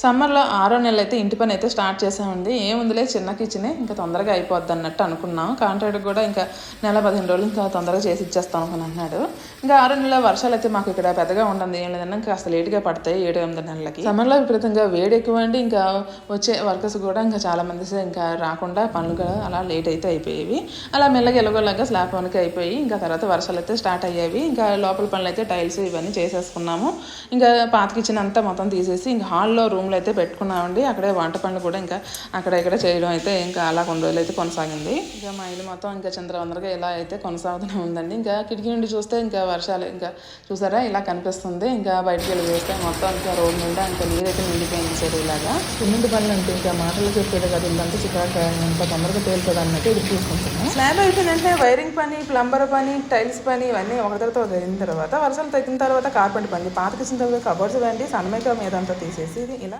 సమ్మర్లో ఆరో నెలలు అయితే ఇంటి పని అయితే స్టార్ట్ చేసామండి ఏముందిలే చిన్న కిచెనే ఇంకా తొందరగా అయిపోద్ది అన్నట్టు అనుకున్నాం. కాంట్రాక్ట్ కూడా ఇంకా నెల పదిహేను రోజులు ఇంకా తొందరగా చేసి ఇచ్చేస్తాం అని అన్నాడు. ఇంకా ఆరో నెలల వర్షాలు అయితే మాకు ఇక్కడ పెద్దగా ఉండదు. ఏం లేదన్నా ఇంకా కాస్త లేట్గా పడతాయి ఏడు ఎనిమిది నెలలకి. సమ్మర్లో విపరీతంగా వేడి ఎక్కువ అండి ఇంకా వచ్చే వర్కర్స్ కూడా ఇంకా చాలా మంది ఇంకా రాకుండా పనులు కూడా అలా లేట్ అయితే అయిపోయేవి. అలా మెల్లగా ఎలగోలాగా స్లాబ్ పనికి అయిపోయి ఇంకా తర్వాత వర్షాలు అయితే స్టార్ట్ అయ్యేవి. ఇంకా లోపల పనులు అయితే టైల్స్ ఇవన్నీ చేసేసుకున్నాము. ఇంకా పాత కిచెన్ అంతా మొత్తం తీసేసి ఇంకా హాల్లో రూమ్ రూమ్లో అయితే పెట్టుకున్నామండి. అక్కడే వంట పనులు కూడా ఇంకా అక్కడ ఇక్కడ చేయడం అయితే ఇంకా అలా కొన్ని రోజులు అయితే కొనసాగింది. ఇంకా మా ఇల్లు మొత్తం ఇంకా చంద్రవందరగా ఇలా అయితే కొనసాగుతూనే ఉందండి. ఇంకా కిటికీ నుండి చూస్తే ఇంకా వర్షాలు ఇంకా చూసారా? ఇలా కనిపిస్తుంది. ఇంకా బయటికి వెళ్ళి చూస్తే మొత్తం ఇంకా రోడ్డు నిండా ఇంకా నీరైతే నిండిపోయింది చెరువులాగా సిమెంట్ పనులు అంటే ఇంకా మాటలు చెప్పేది కదా. ఇంకంతా చికాక ఎంత తొందరగా తేలుతుంది అన్నట్టు ఇది చూసుకుంటున్నాం స్లాబ్ అయిపోయిందంటే వైరింగ్ పని ప్లంబర్ పని టైల్స్ పని ఇవన్నీ ఒక తర్వాత అయిన తర్వాత వర్షాలు తగ్గిన తర్వాత కార్పెంట్ పని. పాత కిచెన్ తర్వాత కబోర్డ్స్ ఇవ్వండి సన్మైకా మీద అంతా తీసేసి ఇలా